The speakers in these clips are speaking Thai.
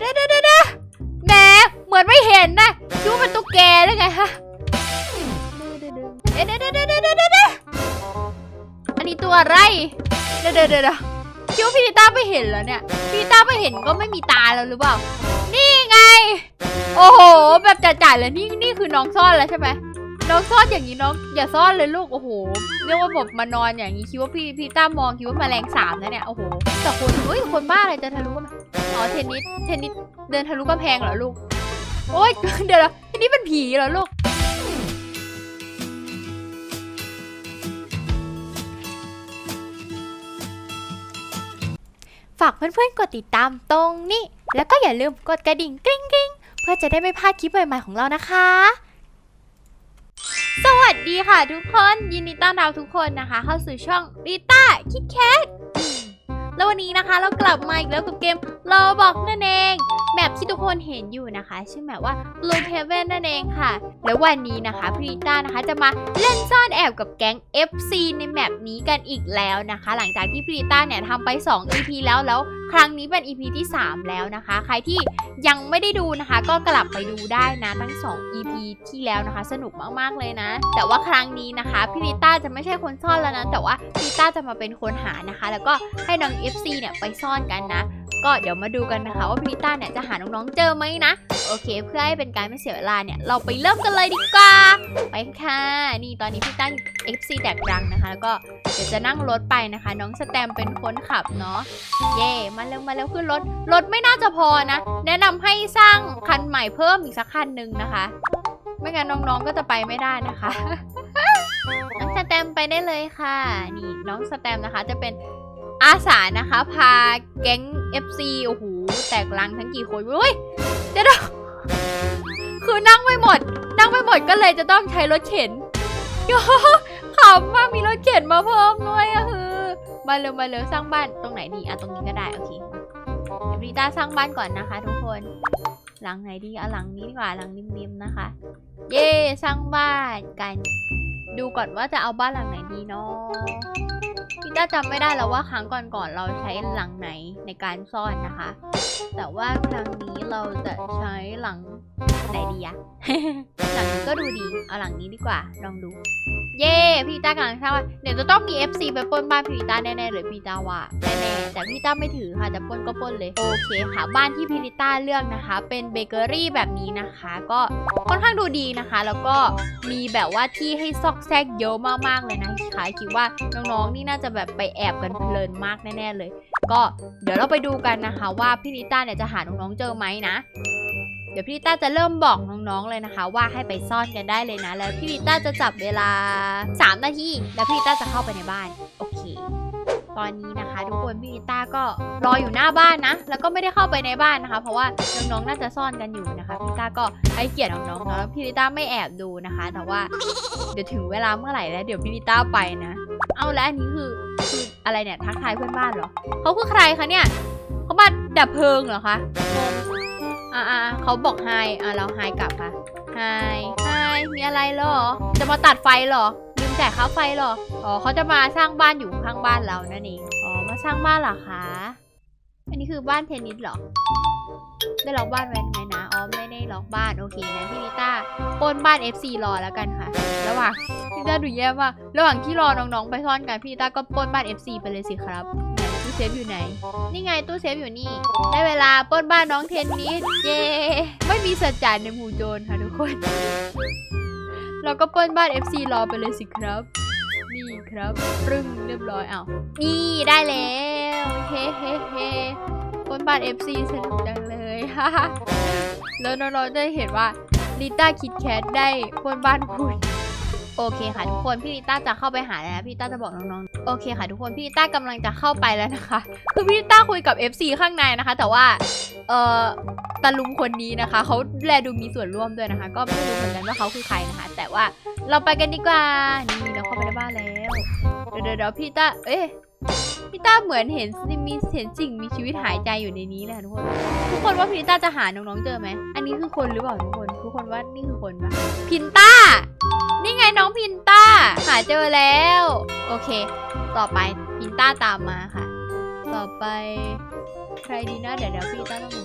เด้เด้เด้เดแหมเหมือนไม่เห็นนะดูเป็นตุ๊กแกได้ไงฮะเด้เด้เด้เด้เด้เด้เด้อันนี้ตัวอะไร เด้เด้เด้เด้คิวพี่นิต้าไม่เห็นแล้วเนี่ย พี่ต้าไม่เห็นก็ไม่มีตาแล้วหรือเปล่า นี่ไง โอ้โห แบบจัดๆเลยนี่นี่คือน้องซ่อนแล้วใช่ไหม น้องซ่อนอย่างนี้น้องอย่าซ่อนเลยลูกโอ้โหเรียกว่าแบบมานอนอย่างนี้คิดว่าพี่พี่ต้ามองคิดว่าแมลงสาบนะเนี่ยโอ้โหแต่คนเฮ้ยคนบ้าอะไรจะทะลุกันอ๋อเทนนิสเทนนิสเดินทะลุกำแพงเหรอลูกโอ๊ยเดี๋ยวเทนนิสเป็นผีเหรอลูกฝากเพื่อนๆกดติดตามตรงนี้ แล้วก็อย่าลืมกดกระดิ่งกริ๊งกริ๊งเพื่อจะได้ไม่พลาดคลิปใหม่ๆของเรานะคะ สวัสดีค่ะทุกคนยินดีต้อนรับทุกคนนะคะ เข้าสู่ช่องริต้าคิดแคทแล้ววันนี้นะคะเรากลับมาอีกแล้วกับเกมโลบอกนั่นเองแมปที่ทุกคนเห็นอยู่นะคะชื่อแมปว่า Blue Heaven นั่นเองค่ะ แล้ววันนี้นะคะพริต้านะคะจะมาเล่นซ่อนแอบกับแก๊ง FC ในแมปนี้กันอีกแล้วนะคะ หลังจากที่พริต้าเนี่ยทำไป 2 EP แล้วแล้วครั้งนี้เป็น EP ที่ 3 แล้วนะคะ ใครที่ยังไม่ได้ดูนะคะ ก็กลับไปดูได้นะทั้ง 2 EP ที่แล้วนะคะ สนุกมากๆเลยนะ แต่ว่าครั้งนี้นะคะพี่ริต้าจะไม่ใช่คนซ่อนแล้วนะแต่ว่าพี่ริต้าจะมาเป็นคนหานะคะ แล้วก็ให้น้อง FC เนี่ยไปซ่อนกันนะ ก็เดี๋ยวมาดูกันนะคะ ว่าพี่ริต้าเนี่ยจะหาน้องๆเจอไหมนะ โอเค เพื่อให้เป็นการไม่เสียเวลาเนี่ยเราไปเริ่มกันเลยดีกว่า ไปค่ะ นี่ตอนนี้พี่ต้าอยู่ FC แดกรังนะคะ แล้วก็เดี๋ยวจะนั่งรถไปนะคะ น้องสแตมเป็นคนขับเนาะเย่มาเร็วมาเร็วขึ้นรถรถไม่น่าจะพอนะ แนะนำให้สร้างคันใหม่เพิ่มอีกสักคันหนึ่งนะคะ ไม่งั้นน้องๆก็จะไปไม่ได้นะคะน้องสแตมไปได้เลยค่ะ นี่น้องสแตมนะคะจะเป็นอาสานะคะ พาแก๊ง FC โอ้โหแตกลังทั้งกี่คนเฮ้ยเดี๋ยวคือนั่งไม่หมด นั่งไม่หมดก็เลยจะต้องใช้รถเข็นยขำมากมีรถเข็นมาเพิ่มด้วยอะคือมาเร็วมาเร็วสร้างบ้านตรงไหนดีอะตรงนี้ก็ได้โอเคเดี๋ยวริต้าสร้างบ้านก่อนนะคะ ทุกคน หลังไหนดีเอาหลังนี้ดีกว่าหลังริมๆนะคะ เย่สร้างบ้านกัน ดูก่อนว่าจะเอาบ้านหลังไหนดีเนาะ พี่ต้าจำไม่ได้แล้วว่าครั้งก่อนๆเราใช้หลังไหนในการซ่อนนะคะ แต่ว่าครั้งนี้เราจะใช้หลังไหนดีอะหลังนี้ก็ดูดี เอาหลังนี้ดีกว่า ลองดู เย่พี่ต้ากำลังทราบว่าเดี๋ยวจะต้องมี FC ไปปล้นบ้านพี่ต้าแน่ๆเลยพี่ต้าว่าแน่ๆแต่พี่ต้าไม่ถือค่ะจะปล้นก็ปล้นเลย โอเคค่ะ บ้านที่พี่ต้าเลือกนะคะ เป็นเบเกอรี่แบบนี้นะคะ ก็ค่อนข้างดูดีนะคะ แล้วก็มีแบบว่าที่ให้ซอกแซกเยอะมากๆเลยนะคะคิดว่าน้องๆนี่น่าจะแบบไปแอบกันเพลินมากแน่ๆเลย ก็เดี๋ยวเราไปดูกันนะคะว่าพี่ลิต้าเนี่ยจะหาน้องๆเจอไหมนะ เดี๋ยวพี่ลิต้าจะเริ่มบอกน้องๆเลยนะคะ ว่าให้ไปซ่อนกันได้เลยนะ แล้วพี่ลิต้าจะจับเวลา 3 นาทีแล้วพี่ลิต้าจะเข้าไปในบ้านโอเคตอนนี้นะคะทุกคนพี่ลิต้าก็รออยู่หน้าบ้านนะ แล้วก็ไม่ได้เข้าไปในบ้านนะคะ เพราะว่าน้องๆน่าจะซ่อนกันอยู่นะคะพี่ลิต้าก็ให้เกียรติน้องๆแล้วพี่ลิต้าไม่แอบดูนะคะ แต่ว่าเดี๋ยวถึงเวลาเมื่อไหร่แล้วเดี๋ยวพี่ลิต้าไปนะ เอาแล้วอันนี้คือคืออะไรเนี่ยทักทายเพื่อนบ้านเหรอเขาคือใครคะเนี่ยเขามาดับเพลิงเหรอคะงงอ่าอ่าเขาบอกไฮอ่าเราไฮกลับค่ะไฮไฮมีอะไรเหรอ จะมาตัดไฟเหรอลืมจ่ายค่าไฟเหรออ๋อเขาจะมาสร้างบ้านอยู่ข้างบ้านเรานั่นเองอ๋อมาสร้างบ้านเหรอคะอันนี้คือบ้านเทนนิสเหรอ ได้ล็อกบ้านไว้ไหมนะ ล็อกบ้านโอเคนะพี่ลิต้าป้นบ้าน FC รอแล้วกันค่ะ ระหว่างพี่ต้าดูแย่มาระหว่างที่รอน้องๆไปซ่อนกันพี่นิต้าก็ป้นบ้าน FC ไปเลยสิครับตู้เซฟอยู่ไหน นี่ไงตู้เซฟอยู่นี่ ได้เวลาป้นบ้านน้องเทนนิสเย้ไม่มีสัจจานในหมู่โจรค่ะทุกคน เราก็ป้นบ้าน FC รอไปเลยสิครับนี่ครับปรึ้งเรียบร้อยอ้าวนี่ได้แล้วเฮ้เฮ้เฮ้ป้นบ้าน FC สนุกจังเลยฮ่าฮ่า แล้วน้องๆได้เห็นว่าลิต้าคิดแคทได้ปล้นบ้านคุณ โอเคค่ะทุกคนพี่ลิต้าจะเข้าไปหาแล้วนะพี่ลิต้าจะบอกน้องๆ โอเคค่ะทุกคนพี่ลิต้ากำลังจะเข้าไปแล้วนะคะ คือพี่ลิต้าคุยกับ FC ข้างในนะคะ แต่ว่า เอ่อตาลุงคนนี้นะคะเขาแลดูมีส่วนร่วมด้วยนะคะ ก็ไม่รู้เหมือนกันว่าเขาคือใครนะคะ แต่ว่าเราไปกันดีกว่า นี่เราเข้าไปในบ้านแล้ว เดี๋ยวเดี๋ยวเดี๋ยวพี่ต้า เอ๊ะ พี่ต้าเหมือนเห็นมีเห็นสิ่งมีชีวิตหายใจอยู่ในนี้เลยค่ะทุกคน ทุกคนว่าพี่ต้าจะหาน้องๆเจอไหม อันนี้คือคนหรือเปล่าทุกคน ทุกคนว่านี่คือคนปะพินต้า นี่ไงน้องพินต้า หาเจอแล้ว โอเค ต่อไปพินต้าตามมาค่ะ ต่อไปใครดีนะเดี๋ยวเดี๋ยวพี่ต้าต้องดู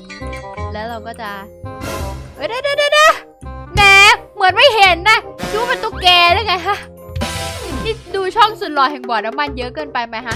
แล้วเราก็จะเอ้ยเด้เด้เด้แหนเหมือนไม่เห็นนะคิดว่าเป็นตุ๊กแกหรือไงฮะนี่ดูช่องสุดหล่อแห่งบ่อน้ำมันเยอะเกินไปไหมฮะ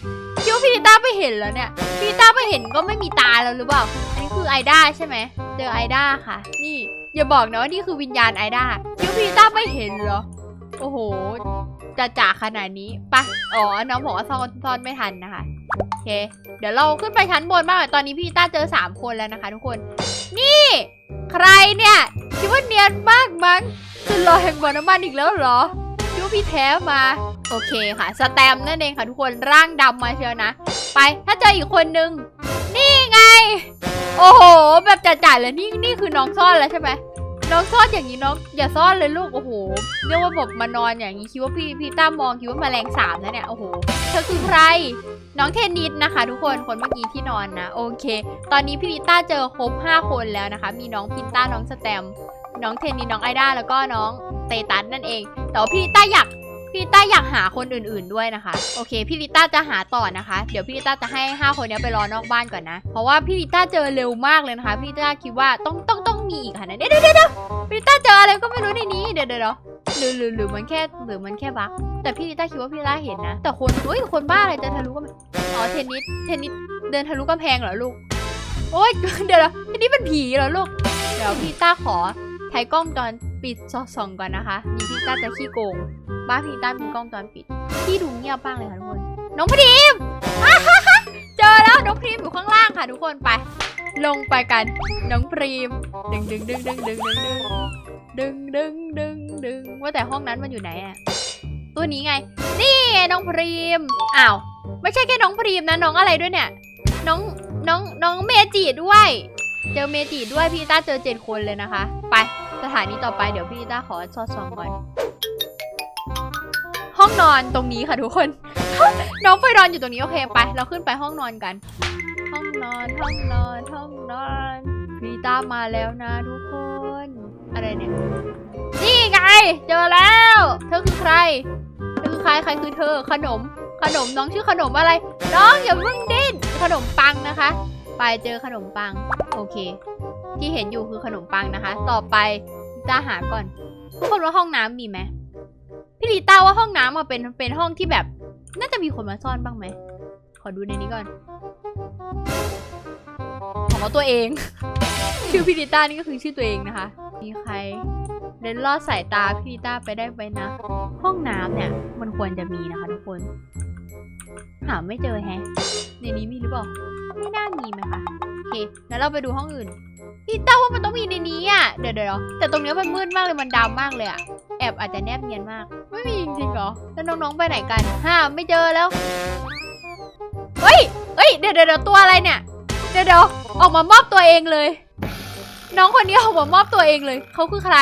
คิดว่าพี่ลิต้าไม่เห็นแล้วเนี่ย พี่ลิต้าไม่เห็นก็ไม่มีตาแล้วหรือเปล่า อันนี้คือไอด้าใช่ไหม เจอไอด้าค่ะ นี่อย่าบอกนะว่านี่คือวิญญาณไอด้าคิดว่าพี่ลิต้าไม่เห็นเหรอ โอ้โหจะจ่าขนาดนี้ไปะอ๋อ น้องบอกว่าซ่อนซ่อนไม่ทันนะคะ โอเค เดี๋ยวเราขึ้นไปชั้นบนบ้างตอนนี้พี่ต้าเจอสามคนแล้วนะคะ ทุกคน นี่ ใครเนี่ย คิดว่าเนียนมากมั้งสุดหล่อแห่งบ่อน้ำมันอีกแล้วเหรอ พี่แท้มา โอเคค่ะ สแตมนั่นเองค่ะทุกคนร่างดำมาเชียวนะ ไปถ้าเจออีกคนนึง นี่ไง โอ้โห แบบจัดๆเลยนี่นี่คือน้องซ่อนแล้วใช่ไหมน้องซ่อนอย่างนี้น้องอย่าซ่อนเลยลูกโอ้โหเรียกว่าแบบมานอนอย่างนี้คิดว่าพี่พี่ต้ามองคิดว่าแมลงสาบนะเนี่ยโอ้โหเธอคือใคร น้องเทนนิสนะคะ ทุกคนคนเมื่อกี้ที่นอนนะโอเค ตอนนี้พี่ลิต้าเจอครบ5 คนแล้วนะคะ มีน้องพินต้าน้องสแตมน้องเทนนิสน้องไอด้าแล้วก็น้องเตตันนั่นเอง แต่ว่าพี่ลิต้าอยากพี่ลิต้าอยากหาคนอื่นๆด้วยนะคะ โอเคพี่ลิต้าจะหาต่อนะคะ เดี๋ยวพี่ลิต้าจะให้ 5 คนนี้ไปรอนอกบ้านก่อนนะ เพราะว่าพี่ลิต้าเจอเร็วมากเลยนะคะ พี่ลิต้าคิดว่าต้องต้องต้องมีอีกค่ะนะเดี๋ยวเดี๋ยวเดี๋ยวพี่ลิต้าเจออะไรก็ไม่รู้ในนี้ เดี๋ยวเดี๋ยวหรือหรือหรือมันแค่หรือมันแค่บั๊กแต่พี่ลิต้าคิดว่าพี่ลิต้าเห็นนะ แต่คนเฮ้ยคนบ้าอะไรจะทะลุก็อ๋อเทนนิสเทนนิสเดินทะลุกำแพงเหรอลูก โอ๊ยเดี๋ยวนะเทนนิสเป็นผีเหรอลูก เดี๋ยวพี่ลิต้าขอใช้กล้องจอน ปิดส่องก่อนนะคะนี่พี่ต้าจะขี้โกง บ้านพี่ต้ามีกล้องจอนปิด พี่ดูเงียบบ้างเลยค่ะทุกคน น้องพรีมเจอแล้วน้องพรีมอยู่ข้างล่างค่ะทุกคนไป ลงไปกัน น้องพรีม ดึงดึงดึงดึงดึงดึงดึงดึงดึงดึงดึงว่าแต่ห้องนั้นมันอยู่ไหนอะตัวนี้ไง นี่น้องพรีม อ้าว ไม่ใช่แค่น้องพรีมนะน้องอะไรด้วยเนี่ย น้องน้องน้องเมจิด้วย เจอเมจิด้วยพี่ต้าเจอเจ็ดคนเลยนะคะ ไป สถานีต่อไปเดี๋ยวพี่ต้าขอซอดซองก่อน ห้องนอนตรงนี้ค่ะทุกคน น้องไปนอนอยู่ตรงนี้โอเคไป เราขึ้นไปห้องนอนกัน ห้องนอนห้องนอนห้องนอนพี่ต้ามาแล้วนะทุกคน อะไรเนี่ยนี่ไง เจอแล้ว เธอคือใคร เธอคือใครใครคือเธอ ขนม ขนมน้องชื่อขนมอะไร น้องอย่าเพิ่งดิ้นขนมปังนะคะ ไปเจอขนมปัง โอเค ที่เห็นอยู่คือขนมปังนะคะ ต่อไปลิต้าหาก่อน ทุกคนว่าห้องน้ำมีไหมพี่ลิต้าว่าห้องน้ำอะเป็นเป็นห้องที่แบบ น่าจะมีคนมาซ่อนบ้างไหม ขอดูในนี้ก่อน ของตัวเอง ชื่อพี่ลิต้านี่ก็คือชื่อตัวเองนะคะ มีใครเดินลอดสายตาพี่ลิต้าไปได้ไหมนะ ห้องน้ำเนี่ย มันควรจะมีนะคะทุกคน หาไม่เจอแฮะ ในนี้มีหรือเปล่า ไม่น่ามีไหมคะ โอเค แล้วเราไปดูห้องอื่น พี่เต้าว่ามันต้องมีในนี้อะ เดี๋ยวเดี๋ยวแต่ตรงเนี้ยมันมืดมากเลยมันดำมากเลยอะ แอบอาจจะแนบเนียนมาก ไม่มีจริงๆเหรอ แล้วน้องๆไปไหนกันห้าไม่เจอแล้ว เฮ้ยเฮ้ยเดี๋ยวเดี๋ยวตัวอะไรเนี่ย เดี๋ยวเดี๋ยวออกมามอบตัวเองเลย น้องคนนี้ออกมามอบตัวเองเลย เขาคือใคร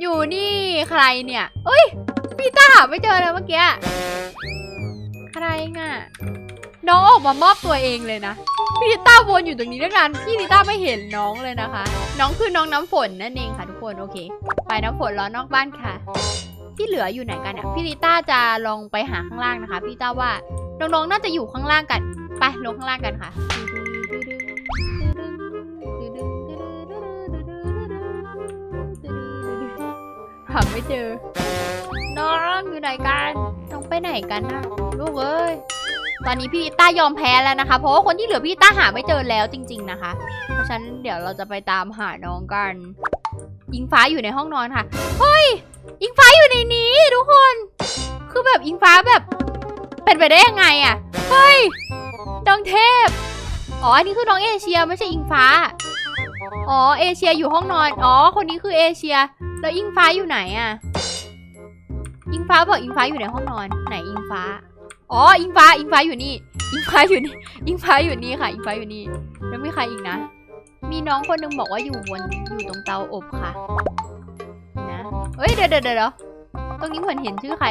อยู่นี่ใครเนี่ยเอ้ยพี่ต้าหาไม่เจอแล้วเมื่อกี้ ใครง่ะ น้องออกมามอบตัวเองเลยนะ พี่ลิต้าวนอยู่ตรงนี้ตั้งนานพี่ลิต้าไม่เห็นน้องเลยนะคะ น้องคือน้องน้ำฝนนั่นเองค่ะทุกคนโอเค ไปน้ำฝนรอนอกบ้านค่ะ ที่เหลืออยู่ไหนกันอะพี่ลิต้าจะลองไปหาข้างล่างนะคะพี่ลิต้าว่าน้องๆน่าจะอยู่ข้างล่างกันไปลงข้างล่างกันค่ะหาไม่เจอ น้องอยู่ไหนกัน น้องไปไหนกันนะลูกเอ้ย ตอนนี้พี่ต้ายอมแพ้แล้วนะคะ เพราะว่าคนที่เหลือพี่ต้าหาไม่เจอแล้วจริง ๆนะคะ เพราะฉะนั้นเดี๋ยวเราจะไปตามหาน้องกัน อิงฟ้าอยู่ในห้องนอนค่ะ เฮ้ย อิงฟ้าอยู่ในนี้ทุกคน คือแบบอิงฟ้าแบบ เป็นไปได้ยังไงอะเฮ้ย น้องเทพ อ๋อ อันนี้คือน้องเอเชียไม่ใช่อิงฟ้า อ๋อ เอเชียอยู่ห้องนอน อ๋อ คนนี้คือเอเชีย แล้วอิงฟ้าอยู่ไหนอะ อิงฟ้าบอกอิงฟ้าอยู่ในห้องนอน ไหนอิงฟ้า อ๋ออิงฟ้าอิงฟ้าอยู่นี่อิงฟ้าอยู่นี่อิงฟ้าอยู่นี่ค่ะอิงฟ้าอยู่นี่แล้วมีใครอีกนะ มีน้องคนนึงบอกว่าอยู่บนอยู่ตรงเตาอบค่ะ นะเฮ้ยเดี๋ยวเดี๋ยวเดี๋ยวตรงนี้เหมือนเห็นชื่อใคร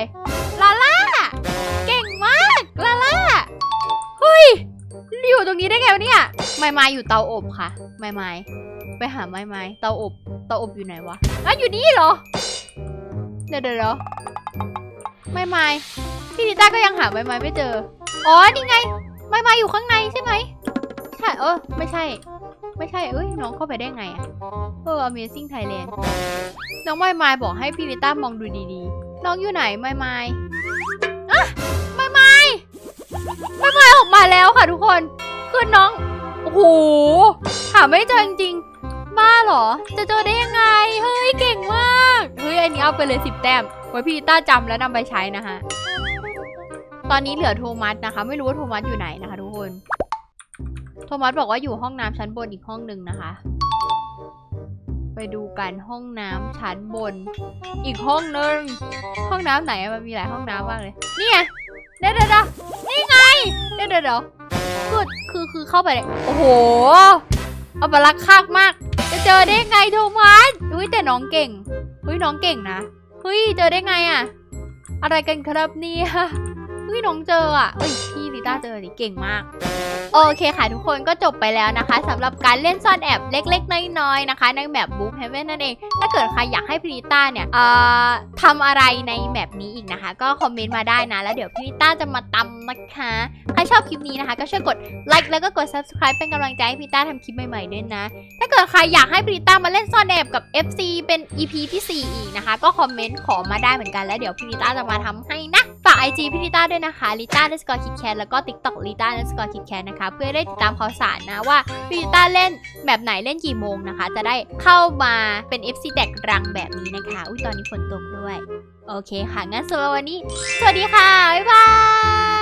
ลาล่าเก่งมากลาล่าเฮ้ยอยู่ตรงนี้ได้ไงวะเนี่ยไม่ไม้อยู่เตาอบค่ะไม่ไม้ไปหาไม้ไม้เตาอบเตาอบอยู่ไหนวะอะอยู่นี่เหรอ เดี๋ยวเดี๋ยวเดี๋ยวไม่ไม้ พี่นิต้าก็ยังหาไม้ไม้ไม่เจอ อ๋อ นี่ไงไม้ไม้อยู่ข้างในใช่ไหม ใช่ เออ ไม่ใช่ ไม่ใช่ เอ้ย น้องเข้าไปได้ไงอะเออ Amazing Thailand น้องไม้ไม้บอกให้พี่นิต้ามองดูดีๆ น้องอยู่ไหนไม้ไม้อะไม้ไม้ไม้ไม้ออกมาแล้วค่ะทุกคน คือน้อง โอ้โห หาไม่เจอจริงๆ บ้าเหรอ จะเจอได้ยังไง เฮ้ย เก่งมาก เฮ้ย อันนี้เอาไปเลยสิบแต้ม ไว้พี่นิต้าจำแล้วนำไปใช้นะฮะ ตอนนี้เหลือโทมัสนะคะ ไม่รู้ว่าโทมัสอยู่ไหนนะคะ ทุกคน โทมัสบอกว่าอยู่ห้องน้ำชั้นบนอีกห้องหนึ่งนะคะ ไปดูกันห้องน้ำชั้นบน อีกห้องหนึ่งห้องน้ำไหนมันมีหลายห้องน้ำมากเลย นี่ไงเดี๋ยวเดี๋ยวเดี๋ยวนี่ไงเดี๋ยวเดี๋ยวเดี๋ยวคือคือคือเข้าไปเลยโอ้โหเอาปลักคักมาก จะเจอได้ไงโทมัสอุ้ยแต่น้องเก่งเฮ้ยน้องเก่งนะเฮ้ยเจอได้ไงอะอะไรกันครับเนี่ย เฮ้ยน้องเจออะเอ้ยพี่ลิต้าเจอดิเก่งมาก โอเคค่ะทุกคนก็จบไปแล้วนะคะสำหรับการเล่นซ่อนแอบเล็กๆ น้อยๆนะคะ ในแบบบุ๊กเฮเว่นนั่นเอง ถ้าเกิดใครอยากให้พริต้าเนี่ยเอ่อทำอะไรในแบบนี้อีกนะคะ ก็คอมเมนต์มาได้นะ แล้วเดี๋ยวพริต้าจะมาตำนะคะ ใครชอบคลิปนี้นะคะ ก็ช่วยกดไลค์แล้วก็กด subscribe เป็นกำลังใจให้พริต้าทำคลิปใหม่ๆด้วยนะ ถ้าเกิดใครอยากให้พริต้ามาเล่นซ่อนแอบกับ FC เป็น EP ที่ 4 อีกนะคะ ก็คอมเมนต์ขอมาได้เหมือนกันแล้วเดี๋ยวพริต้าจะมาทำให้นะฝาก IG พี่ลิต้าด้วยนะคะลิต้าเนสกอร์คิดแคทแล้วก็ TikTok ลิต้าเนสกอร์คิดแคทนะคะเพื่อได้ติดตามข่าวสารนะว่าพี่ลิต้าเล่นแบบไหนเล่นกี่โมงนะคะ จะได้เข้ามาเป็น FC แตกรังแบบนี้นะคะ อุ้ยตอนนี้ฝนตกด้วย โอเคค่ะงั้นสำหรับวันนี้ สวัสดีค่ะ บ๊ายบาย